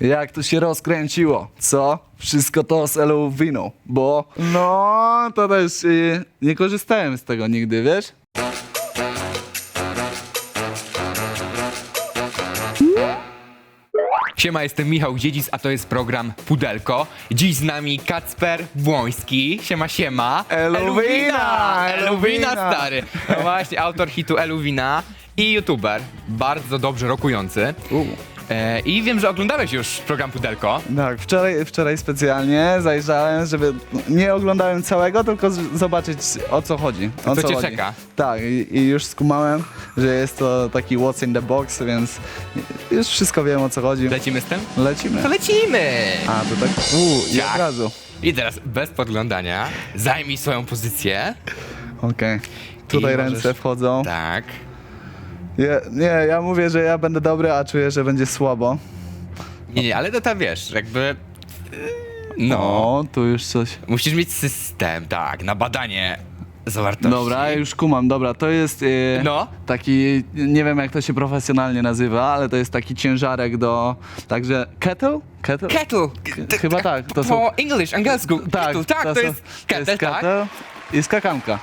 Jak to się rozkręciło, co? Wszystko to z Elą winą, bo no to też y, nie korzystałem z tego nigdy, wiesz? Siema, jestem Michał Dziedzic, a to jest program Pudelko. Dziś z nami Kacper Błoński. Siema, siema. Eluwina, Eluwina, Eluwina. stary. No właśnie, autor hitu Eluwina i youtuber. Bardzo dobrze rokujący. U. E, I wiem, że oglądałeś już program Pudelko. Tak, wczoraj, wczoraj specjalnie zajrzałem, żeby nie oglądałem całego, tylko z- zobaczyć o co chodzi. O Co cię chodzi. czeka? Tak, i, i już skumałem, że jest to taki what's in the box, więc już wszystko wiem o co chodzi. Lecimy z tym? Lecimy. To lecimy! A, to tak, u, i Tak. od razu. I teraz bez podglądania zajmij swoją pozycję. Okej. Tutaj ręce możesz- wchodzą. Tak. Ja, nie, ja mówię, że ja będę dobry, a czuję, że będzie słabo. Nie, nie, ale to tam wiesz, jakby... No, O, tu już coś. musisz mieć system, tak, na badanie zawartości. Dobra, już kumam, dobra, to jest e, No. taki, nie wiem jak to się profesjonalnie nazywa, ale to jest taki ciężarek do, także kettle? Kettle? Kettle. K- chyba tak, to To są- Po English, angielsku. kettle, tak, to, są- jest kettle, tak. kettle i skakanka.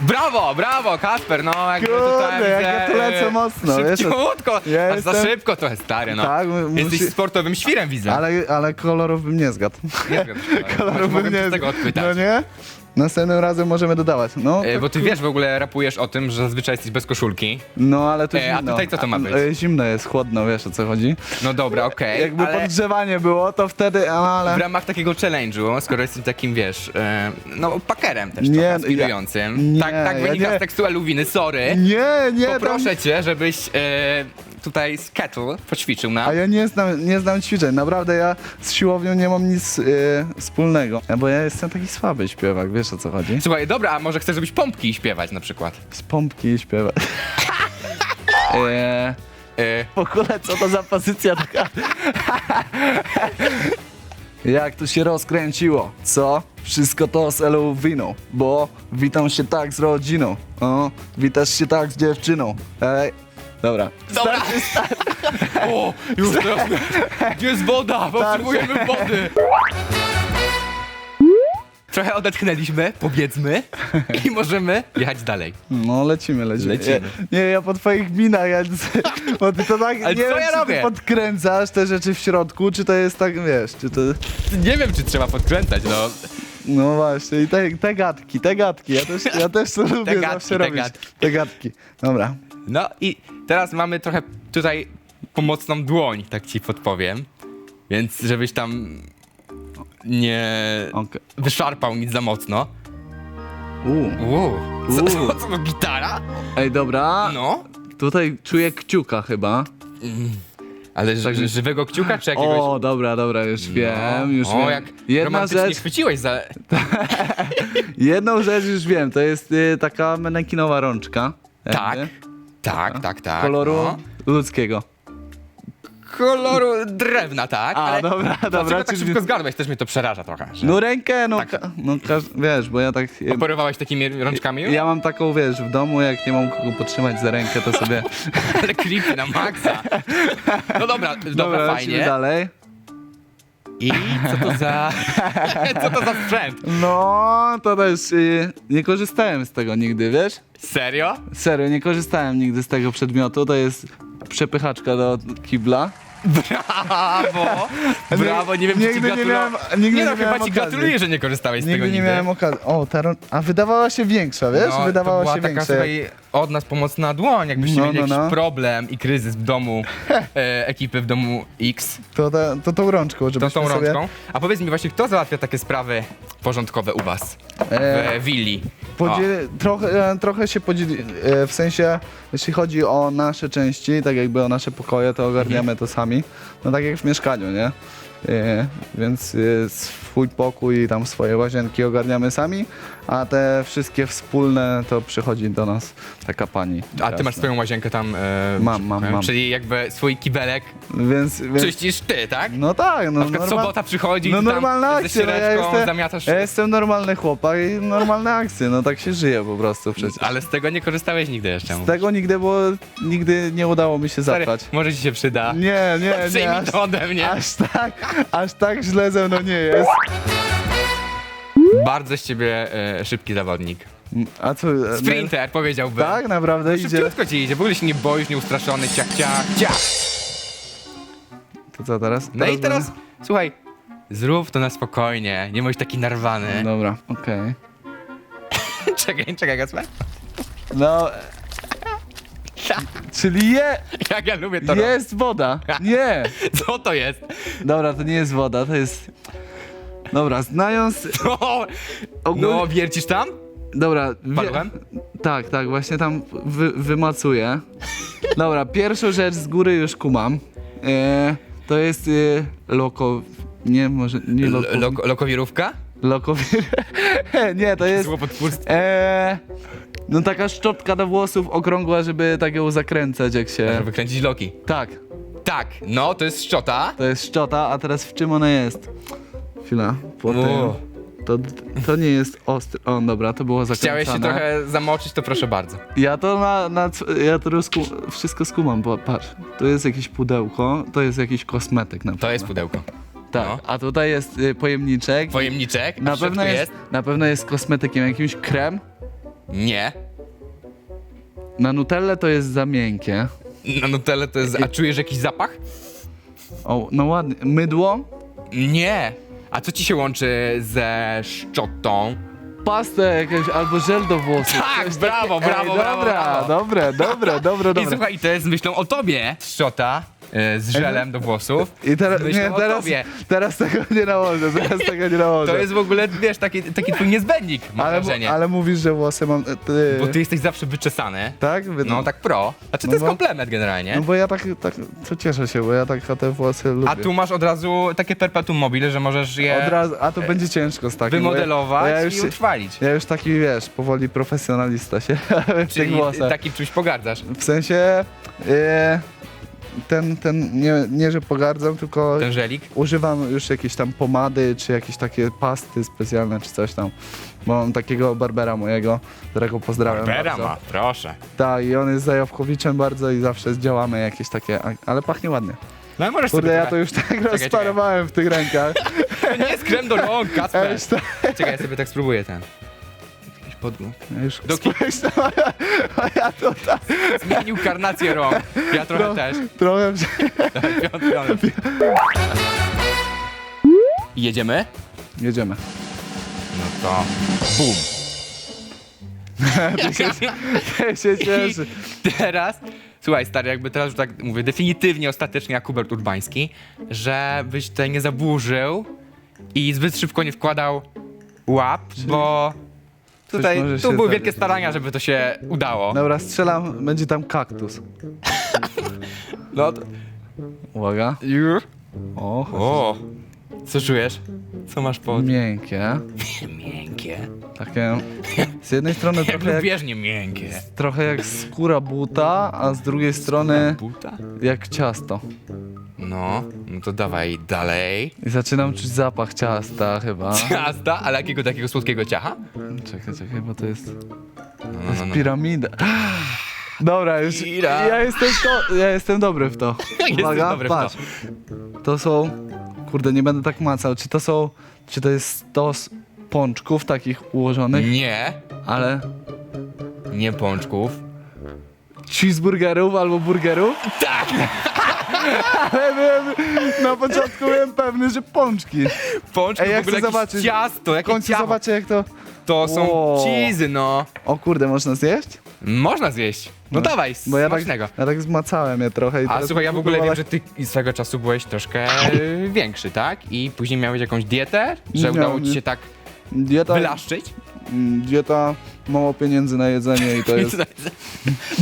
Brawo, brawo, Kasper, no jakby Kurde, tutaj jak widzę, ja tu lecę e, mocno, wiesz, ja Szybciutko, aż za jestem- szybko trochę stary, no. Tak, mu- Jesteś musi- sportowym świrem, widzę. Ale, ale kolorów bym nie zgadł. Nie wiem, kolorów mogę bym cię nie z tego odpytać. No nie? Następnym razem możemy dodawać. No, E, Bo ty wiesz, w ogóle rapujesz o tym, że zazwyczaj jesteś bez koszulki. No ale to E, a zimno. tutaj co to ma być? e, Zimno jest, chłodno, wiesz o co chodzi. No dobra, okej, Jakby ale podgrzewanie było, to wtedy, ale... w ramach takiego challenge'u, skoro jesteś takim, wiesz, e, no pakerem też Nie, trochę ja- aspirującym. nie, tak, tak ja wynika nie. z tekstu Eluwiny, sorry. Nie, nie, Poproszę cię, żebyś e, tutaj z kettle poćwiczył Tam... A nam. ja nie znam, nie znam ćwiczeń, naprawdę ja z siłownią nie mam nic e, wspólnego. Bo ja jestem taki słaby śpiewak, wiesz o co chodzi? Słuchaj, dobra, a może chcesz zrobić pompki i śpiewać na przykład? Z pompki śpiewać. e, E, w ogóle co to za pozycja taka? Jak to się rozkręciło, co? Wszystko to z Elą winą, bo witam się tak z rodziną, o, witasz się tak z dziewczyną, ej, dobra. Dobra. o, już teraz. Gdzie jest woda? Potrzebujemy wody. Trochę odetchnęliśmy, powiedzmy, i możemy jechać dalej. No lecimy, lecimy. Lecimy. Nie, nie ja po twoich minach, ja, bo ty to tak, Ale nie co wiem, ja czy robię? ty podkręcasz te rzeczy w środku, czy to jest tak, wiesz, czy to... Nie wiem, czy trzeba podkręcać, no. No właśnie, i te, te gadki, te gadki, ja też, ja też to lubię gadki, zawsze te robić. gadki. Te gadki. Dobra. No i teraz mamy trochę tutaj pomocną dłoń, tak ci podpowiem. Więc żebyś tam nie Okej. wyszarpał nic za mocno. Uuu. Uuu, co, Uuu. co, to gitara? Ej, dobra, No. tutaj czuję kciuka chyba. Ale ży, żywego kciuka czy jakiegoś... O, dobra, dobra, już wiem, już o, wiem. jak Jedna romantycznie rzecz, chwyciłeś za... jedną rzecz już wiem, to jest y, taka menekinowa rączka. Tak, jakby, tak, tak, tak. Koloru No. ludzkiego. Koloru drewna, tak. A, ale dobra, dobra, tak czyli- szybko zgadłeś? Też mnie to przeraża trochę. Że... No rękę, no, Tak. ka- no każ- wiesz, bo ja tak... Operowałeś takimi rączkami? Ja mam taką, wiesz, w domu, jak nie mam kogo podtrzymać za rękę, to sobie... Ale creepy na maksa. No dobra, dobra, lecimy fajnie. dalej. I co to za... co to za sprzęt? No, to też y, nie korzystałem z tego nigdy, wiesz? Serio? Serio, nie korzystałem nigdy z tego przedmiotu, to jest przepychaczka do kibla. Brawo! Brawo, nie wiem, czy ci Nigdy nie gratuluję. miałem- nigdy nie no, chyba miałem ci okazji. gratuluję, że nie korzystałeś z tego Nigdy nie miałem okazji. O, ta A wydawała się większa, wiesz? No, wydawała była się taka, większa. słuchaj, od nas pomocna dłoń, jakbyście No, mieli no, jakiś no. problem i kryzys w domu e, ekipy w domu X, To, ta, to tą rączką, to żebyśmy tą sobie... rączką. A powiedz mi właśnie, kto załatwia takie sprawy porządkowe u was E, w willi? Trochę, e, trochę się podzieli, e, w sensie, jeśli chodzi o nasze części, tak jakby o nasze pokoje, to ogarniamy Mhm. to sami. No tak jak w mieszkaniu, nie? E, więc e, swój pokój i tam swoje łazienki ogarniamy sami, a te wszystkie wspólne to przychodzi do nas taka pani. A ty masz swoją łazienkę tam? E, Mam, mam, e, mam. Czyli jakby swój kibelek Więc, więc czyścisz ty, tak? no tak, no Na przykład normal- sobota przychodzi, No tam normalna ze akcja, no ja jestem, zamiatasz. ja jestem normalny chłopak i normalne akcje, no tak się żyje po prostu przecież. Ale z tego nie korzystałeś nigdy jeszcze. Z tego nigdy, bo nigdy nie udało mi się Stary, zabrać. może ci się przyda. Nie, nie, nie, Przyjmij aż, to ode mnie. aż tak, aż tak źle ze mną nie jest. Bardzo z ciebie e, szybki zawodnik. A co? e, Sprinter, powiedziałbym. Tak, naprawdę idzie. Szybciutko ci idzie, w ogóle się nie boisz, nieustraszony, ciach, ciach, ciach. To co teraz? No i teraz, słuchaj, zrób to na spokojnie, nie bądź taki narwany. Dobra, okej. czekaj, czekaj, Gasper. No, czyli je, Jak ja lubię to robić. jest woda. Nie. Co to jest? Dobra, to nie jest woda, to jest... Dobra, znając No, ogólnie... no wiercisz tam? Dobra, wie... Tak, tak, właśnie tam wy, wymacuję. Dobra, pierwszą rzecz z góry już kumam. E, to jest e, loko... Nie, może nie loko... L- loko- lokowirówka? Lokowir... nie, to jest... E, no taka szczotka do włosów okrągła, żeby tak ją zakręcać jak się... Żeby kręcić loki. Tak, Tak, no to jest szczota. to jest szczota, a teraz w czym ona jest? Chwila, po tym... O. To, to nie jest ostry... O, dobra, to było zakręcane. Chciałeś się trochę zamoczyć, to proszę bardzo. Ja to na, na c- ja to wszystko skumam, bo patrz, to jest jakieś pudełko, to jest jakiś kosmetyk na To jest pudełko. Tak, no. a tutaj jest y, pojemniczek. Pojemniczek, na środku pewno jest, na pewno jest kosmetykiem, jakimś krem. Nie. Na Nutellę to jest za miękkie. Na Nutelle to jest... A czujesz jakiś zapach? O, no ładnie. Mydło, Nie. A co ci się łączy ze szczotą? pastę jakąś albo żel do włosów. Tak, coś brawo, takie- brawo, Ej, brawo, Dobra, brawo. dobre, dobre, dobre, I dobre. słuchaj, to jest z myślą o tobie. Szczota e, z żelem do włosów. I teraz, nie, o teraz, tobie. teraz tego nie nałożę, teraz tego nie nałożę. To jest w ogóle, wiesz, taki, taki twój niezbędnik, mam ale, wrażenie. ale mówisz, że włosy mam... e, Ty, Bo ty jesteś zawsze wyczesany. Tak? Wy- No tak pro. Znaczy to No jest bo- komplement generalnie. No bo ja tak, tak, to cieszę się, bo ja tak te włosy lubię. A tu masz od razu takie perpetuum mobile, że możesz je Od razu, a to będzie ciężko z takim. bo wymodelować ja, bo ja już, i utrwalić. ja już taki, wiesz, powoli profesjonalista się w tych Czyli włosach. takim czymś pogardzasz. W sensie, e, ten, ten, nie, nie, że pogardzam, tylko Ten żelik. używam już jakieś tam pomady, czy jakieś takie pasty specjalne, czy coś tam. Bo mam takiego barbera mojego, którego pozdrawiam Bera bardzo. ma, proszę. Tak, i on jest zajawkowiczem bardzo i zawsze działamy jakieś takie, a- ale pachnie ładnie. No i możesz Kurde, sobie ja to trochę- już tak rozparowałem w tych rękach. To nie jest krem do rąk, Kasper. Czekaj, ja sobie tak spróbuję ten. Podgląd. ja już Do ki- na moja, moja tutaj. Zmienił karnację rąk. Ja trochę No. też. Trochę Jedziemy? Jedziemy. No to bum. Ja się cieszę. I teraz, słuchaj stary, jakby teraz już tak mówię, definitywnie, ostatecznie jak Hubert Urbański, żebyś tutaj nie zaburzył i zbyt szybko nie wkładał łap, bo tutaj może tu były zdarzyć. wielkie starania, żeby to się udało. Dobra, strzelam, będzie tam kaktus. No to... Uwaga. Już? O, O, co czujesz? Co masz po... miękkie. Miękkie. Takie, z jednej strony Jak trochę jak, lubieżnie miękkie. trochę jak skóra buta, a z drugiej strony Buta? jak ciasto. No, no to dawaj dalej. I zaczynam czuć zapach ciasta chyba. Ciasta, ale jakiego takiego słodkiego ciacha? Czekaj, czekaj, bo to jest No, no, no, no. piramida. Dobra, już Pira. ja jestem, to, ja jestem dobry w to. Uwaga, dobry w to. patrz. To są, kurde, nie będę tak macał, czy to są, czy to jest stos pączków takich ułożonych, Nie, ale nie pączków. cheeseburgerów albo burgerów? Tak! Ale byłem, na początku byłem pewny, że pączki. Pączki Ej, ja w ogóle chcę jakieś zobaczyć. ciasto, W jakie końcu ciasto. zobaczę jak to... To są Wow. cheesy, no. O kurde, można zjeść? Można zjeść. No, dawaj, Bo ja tak, smacznego. ja tak zmacałem je trochę. I A teraz słuchaj, ja w ogóle wiem, próbowałem- że ty swego czasu byłeś troszkę e, większy, tak? I później miałeś jakąś dietę, że Nie, udało ci nie. się tak Dieta, wylaszczyć. mm, dieta, mało pieniędzy na jedzenie i to jest...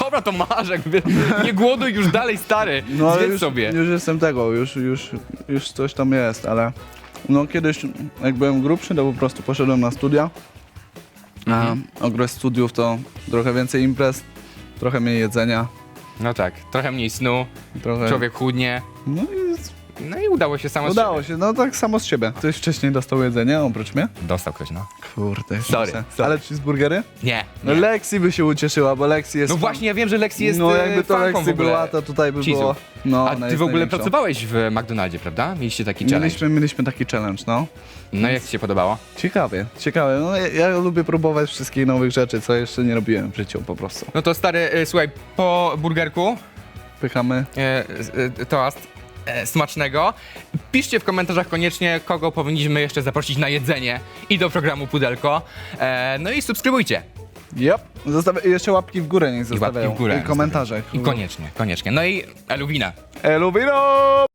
Dobra, to masz, jakby. Nie głoduj już dalej, stary. No ale Zjedz już, sobie. już jestem tego, już, już, już coś tam jest, ale No kiedyś, jak byłem grubszy, to po prostu poszedłem na studia. A okres studiów to trochę więcej imprez, trochę mniej jedzenia, No tak, trochę mniej snu, trochę... człowiek chudnie. No i No i udało się samo z udało siebie. się, no tak samo z ciebie. Ktoś wcześniej dostał jedzenie oprócz mnie? Dostał ktoś, no. Kurde, Sorry, sorry. Ale cheeseburgery? Nie. No nie. Lexi by się ucieszyła, bo Lexi jest... No właśnie, ja wiem, że Lexi jest No e, jakby to Lexi była, to tutaj by cheese'ów. było... No, A ty w ogóle pracowałeś w McDonaldzie, prawda? Mieliście taki challenge. Mieliśmy, mieliśmy taki challenge, no. No jak ci się podobało? Ciekawie, ciekawe. No, ja, ja lubię próbować wszystkich nowych rzeczy, co jeszcze nie robiłem w życiu po prostu. No to stary, e, słuchaj, po burgerku Pychamy. e, e, toast e, smacznego. Piszcie w komentarzach koniecznie, kogo powinniśmy jeszcze zaprosić na jedzenie i do programu Pudelko. E, no i subskrybujcie. Yep. Zostawia, i jeszcze łapki w górę niech I łapki zostawiają. w górę. I komentarze. I koniecznie, koniecznie. No i Eluwina. Elu, wino!